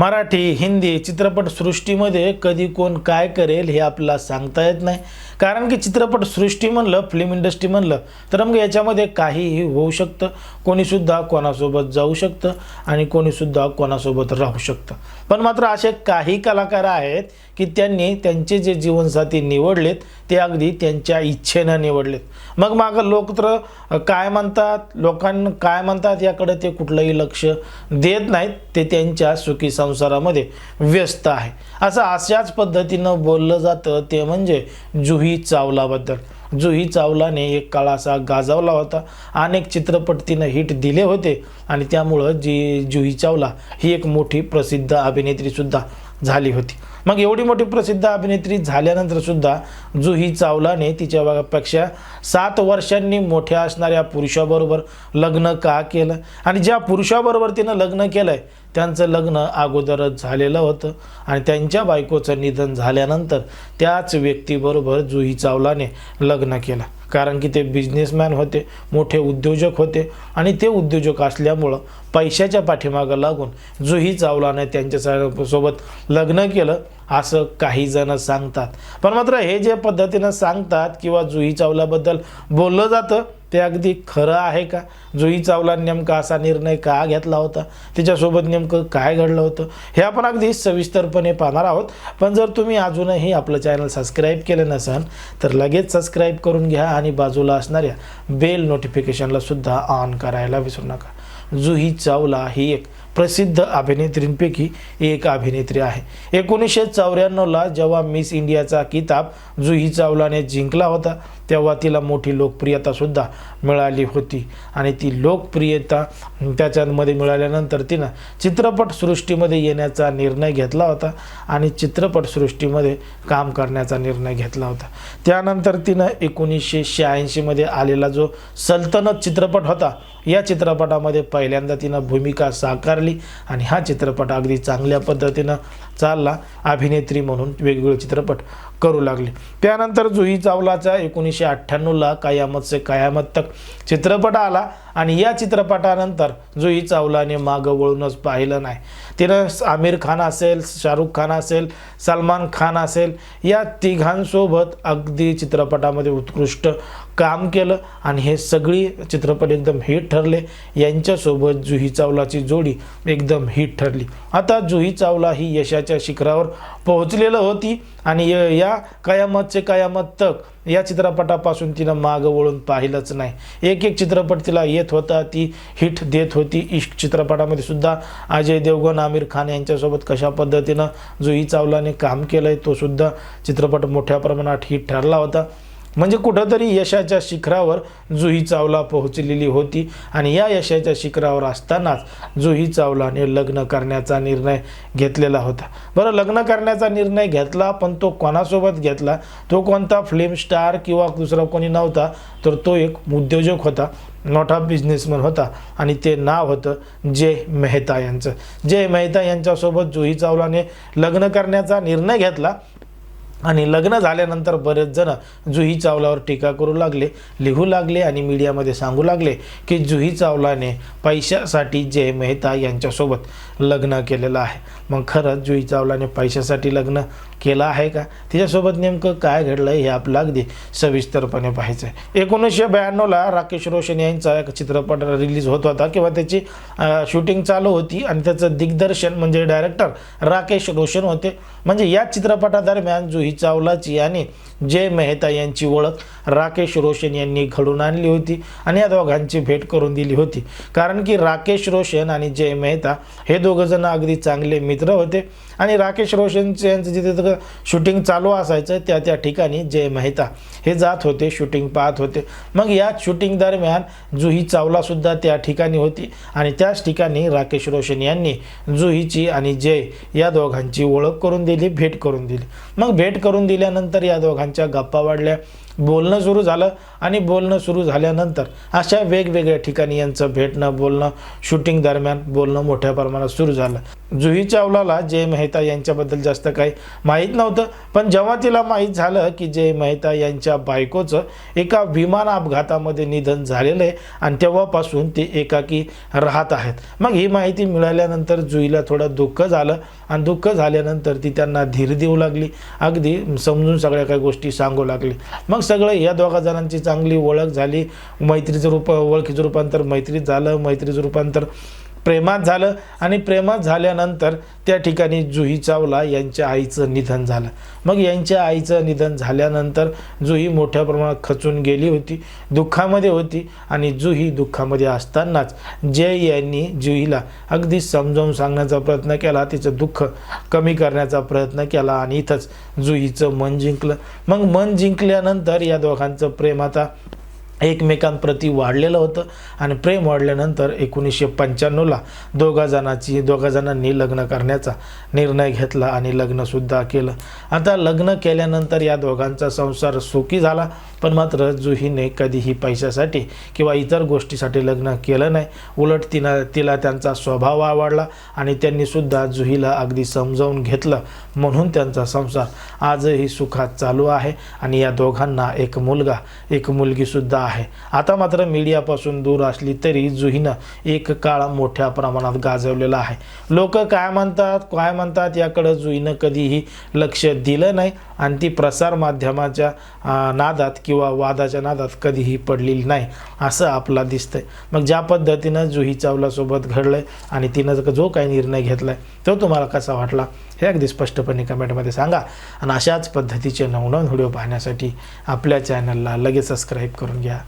मराठी हिंदी चित्रपटसृष्टीमध्ये कधी कोण काय करेल हे आपल्याला सांगता येत नाही. कारण की चित्रपटसृष्टी म्हणलं फिल्म इंडस्ट्री म्हणलं तर मग याच्यामध्ये काहीही होऊ शकतं. कोणीसुद्धा कोणासोबत जाऊ शकतं आणि कोणीसुद्धा कोणासोबत राहू शकतं. पण मात्र असे काही कलाकार आहेत की त्यांनी त्यांचे जे जीवनसाथी निवडलेत ते अगदी त्यांच्या इच्छेनं निवडलेत. मग मागं लोक तर काय म्हणतात? लोकांना काय म्हणतात याकडे ते कुठलंही लक्ष देत नाहीत. ते त्यांच्या सुखी संसारामध्ये व्यस्त आहे. असं अशाच पद्धतीनं बोललं जातं ते म्हणजे जुही चावलाबद्दल. जुही चावलाने एक काळ असा गाजवला होता. अनेक चित्रपट तिनं हिट दिले होते. आणि त्यामुळं जी जुही चावला ही एक मोठी प्रसिद्ध अभिनेत्रीसुद्धा झाली होती. मग एवढी मोठी प्रसिद्ध अभिनेत्री झाल्यानंतर सुद्धा जुही चावलाने तिच्यापेक्षा सात वर्षांनी मोठ्या असणाऱ्या पुरुषाबरोबर लग्न का केलं? आणि ज्या पुरुषाबरोबर तिनं लग्न केलं आहे त्यांचं लग्न अगोदरच झालेलं होतं. आणि त्यांच्या बायकोचं निधन झाल्यानंतर त्याच व्यक्तीबरोबर जुही चावलाने लग्न केलं. कारण की ते बिझनेसमॅन होते मोठे उद्योजक होते आणि ते उद्योजक असल्यामुळं पैशाच्या पाठीमागं लागून जुही चावलाने त्यांच्यासोबत लग्न केलं असं काही जण सांगतात. पण मात्र हे जे पद्धतीनं सांगतात किंवा जुही चावलाबद्दल बोललं जातं ते अगदी खरं आहे का? जुही चावला नेमका असा निर्णय का घेतला होता? तिच्यासोबत नेमकं काय घडलं होतं? हे आपण अगदी सविस्तरपणे पाहणार आहोत. पण जर तुम्ही अजूनही आपलं चॅनल सबस्क्राईब केलं नसाल तर लगेच सबस्क्राईब करून घ्या आणि बाजूला असणाऱ्या बेल नोटिफिकेशनला सुद्धा ऑन करायला विसरू नका. जुही चावला ही एक प्रसिद्ध अभिनेत्रींपैकी एक अभिनेत्री आहे. एकोणीसशे चौऱ्याण्णवला जेव्हा मिस इंडियाचा किताब जुही चावलाने जिंकला होता तेव्हा तिला मोठी लोकप्रियतासुद्धा मिळाली होती. आणि ती लोकप्रियता त्याच्यामध्ये मिळाल्यानंतर तिनं चित्रपटसृष्टीमध्ये येण्याचा निर्णय घेतला होता आणि चित्रपटसृष्टीमध्ये काम करण्याचा निर्णय घेतला होता. त्यानंतर तिनं एकोणीसशे शहाऐंशीमध्ये आलेला जो सल्तनत चित्रपट होता या चित्रपटामध्ये पहिल्यांदा तिनं भूमिका साकार साकारली आणि हा चित्रपट अगदी चांगल्या पद्धतीनं चालला. अभिनेत्री म्हणून वेगवेगळे चित्रपट करू लागले. त्यानंतर जुही चावलाचा एकोणीसशे अठ्ठ्याण्णवला कायामत से कायामत तक चित्रपट आला आणि या चित्रपटानंतर जुही चावलाने मागं वळूनच पाहिलं नाही. तिनं आमिर खान असेल शाहरुख खान असेल सलमान खान असेल या तिघांसोबत अगदी चित्रपटामध्ये उत्कृष्ट काम केलं आणि हे सगळी चित्रपट एकदम हिट ठरले. यांच्यासोबत जुही चावलाची जोडी एकदम हिट ठरली. आता जुही चावला ही यशाच्या शिखरावर पोहोचलेलं होती आणि य- या कयामतचे कयामत तक या चित्रपटापासून तिनं मागं वळून पाहिलंच नाही. एक एक चित्रपट तिला येत होता ती हिट देत होती. इश्क चित्रपटामध्ये सुद्धा अजय देवगण आमिर खान यांच्यासोबत कशा पद्धतीनं जुही चावलाने काम केलं आहे तो सुद्धा चित्रपट मोठ्या प्रमाणात हिट ठरला होता. म्हणजे कुठंतरी यशाच्या शिखरावर जुही चावला पोहोचलेली होती. आणि या यशाच्या शिखरावर असतानाच जुही चावलाने लग्न करण्याचा निर्णय घेतलेला होता. बरं लग्न करण्याचा निर्णय घेतला पण तो कोणासोबत घेतला? तो कोणता फिल्म स्टार किंवा दुसरा कोणी नव्हता? तर तो एक उद्योजक होता मोठा बिझनेसमॅन होता. आणि ते नाव होतं जय मेहता यांचं. जय मेहता यांच्यासोबत जुही चावलाने लग्न करण्याचा निर्णय घेतला. आणि लग्न झाल्यानंतर बरेच जण जुही चावलावर टीका करू लागले लिहू लागले आणि मीडियामध्ये सांगू लागले की जुही चावलाने पैशासाठी जय मेहता यांच्यासोबत लग्न केलेलं आहे. मग खरंच जुही चावलाने पैशासाठी लग्न केला आहे का? तिच्यासोबत नेमकं काय घडलं हे आपलं अगदी सविस्तरपणे पाहायचं आहे. एकोणीसशे ब्याण्णवला राकेश रोशन यांचा एक चित्रपट रिलीज होत होता किंवा त्याची शूटिंग चालू होती आणि त्याचं दिग्दर्शन म्हणजे डायरेक्टर राकेश रोशन होते. म्हणजे या चित्रपटादरम्यान जुही चावलाची आणि जय मेहता यांची ओळख राकेश रोशन यांनी घडून आणली होती आणि या दोघांची भेट करून दिली होती. कारण की राकेश रोशन आणि जय मेहता हे दोघंजण अगदी चांगले मित्र होते. आणि राकेश रोशनचे यांचं जिथे तिथं शूटिंग चालू असायचं त्या त्या ठिकाणी जय मेहता हे जात होते शूटिंग पाहत होते. मग या शूटिंग दरम्यान जुही चावलासुद्धा त्या ठिकाणी होती आणि त्याच ठिकाणी राकेश रोशन यांनी जुहीची आणि जय या दोघांची ओळख करून दिली भेट करून दिली. मग भेट करून दिल्यानंतर या दोघांच्या गप्पा वाढल्या. बोलणं सुरू झालं आणि बोलणं सुरू झाल्यानंतर अशा वेगवेगळ्या ठिकाणी यांचं भेटणं बोलणं शूटिंग दरम्यान बोलणं मोठ्या प्रमाणात सुरू झालं. जुही चावलाला जय मेहता यांच्याबद्दल जास्त काही माहीत नव्हतं पण जेव्हा तिला माहीत झालं की जय मेहता यांच्या बायकोचं एका विमान अपघातामध्ये निधन झालेलं आहे आणि तेव्हापासून ते एकाकी राहत आहेत. मग ही माहिती मिळाल्यानंतर जुईला थोडं दुःख झालं आणि दुःख झाल्यानंतर ती त्यांना धीर देऊ लागली. अगदी समजून सगळ्या काही गोष्टी सांगू लागली. मग सगळं या दोघा जणांची चांगली ओळख झाली. मैत्रीचं रूप ओळखीचं रूपांतर मैत्रीत झालं. मैत्रीचं रूपांतर प्रेमात झालं आणि प्रेमात झाल्यानंतर त्या ठिकाणी जुही चावला यांच्या आईचं निधन झालं. मग यांच्या आईचं निधन झाल्यानंतर जुही मोठ्या प्रमाणात खचून गेली होती दुःखामध्ये होती आणि जुही दुःखामध्ये असतानाच जय यांनी जुहीला अगदी समजावून सांगण्याचा प्रयत्न केला तिचं दुःख कमी करण्याचा प्रयत्न केला आणि इथंच जुहीचं मन जिंकलं. मग मन जिंकल्यानंतर या दोघांचं प्रेम आता एकमेकांप्रती वाढलेलं होतं आणि प्रेम वाढल्यानंतर एकोणीसशे पंच्याण्णवला दोघा जणाची दोघा जणांनी लग्न करण्याचा निर्णय घेतला आणि लग्नसुद्धा केलं. आता लग्न केल्यानंतर या दोघांचा संसार सुखी झाला. पण मात्र जुहीने कधीही पैशासाठी किंवा इतर गोष्टीसाठी लग्न केलं नाही. उलट तिनं तिला त्यांचा स्वभाव आवडला आणि त्यांनीसुद्धा जुहीला अगदी समजावून घेतलं म्हणून त्यांचा संसार आजही सुखात चालू आहे आणि या दोघांना एक मुलगा एक मुलगीसुद्धा आहे. आता मात्र मीडियापासून दूर असली तरी जुहीनं एक काळ मोठ्या प्रमाणात गाजवलेला आहे. लोक काय म्हणतात काय म्हणतात याकडं जुईनं कधीही लक्ष दिलं नाही. आणि ती प्रसार माध्यमाच्या नादात किंवा वादाच्या नादात कधीही पडलेली नाही असं आपला दिसतंय. मग ज्या पद्धतीनं जुही चावलासोबत घडलंय आणि तिनं जो काही निर्णय घेतलाय तो तुम्हाला कसा वाटला हे अगदी स्पष्टपणे कमेंटमध्ये सांगा. आणि अशाच पद्धतीचे नवनवन व्हिडिओ पाहण्यासाठी आपल्या चॅनलला लगेच सबस्क्राईब करून घ्या.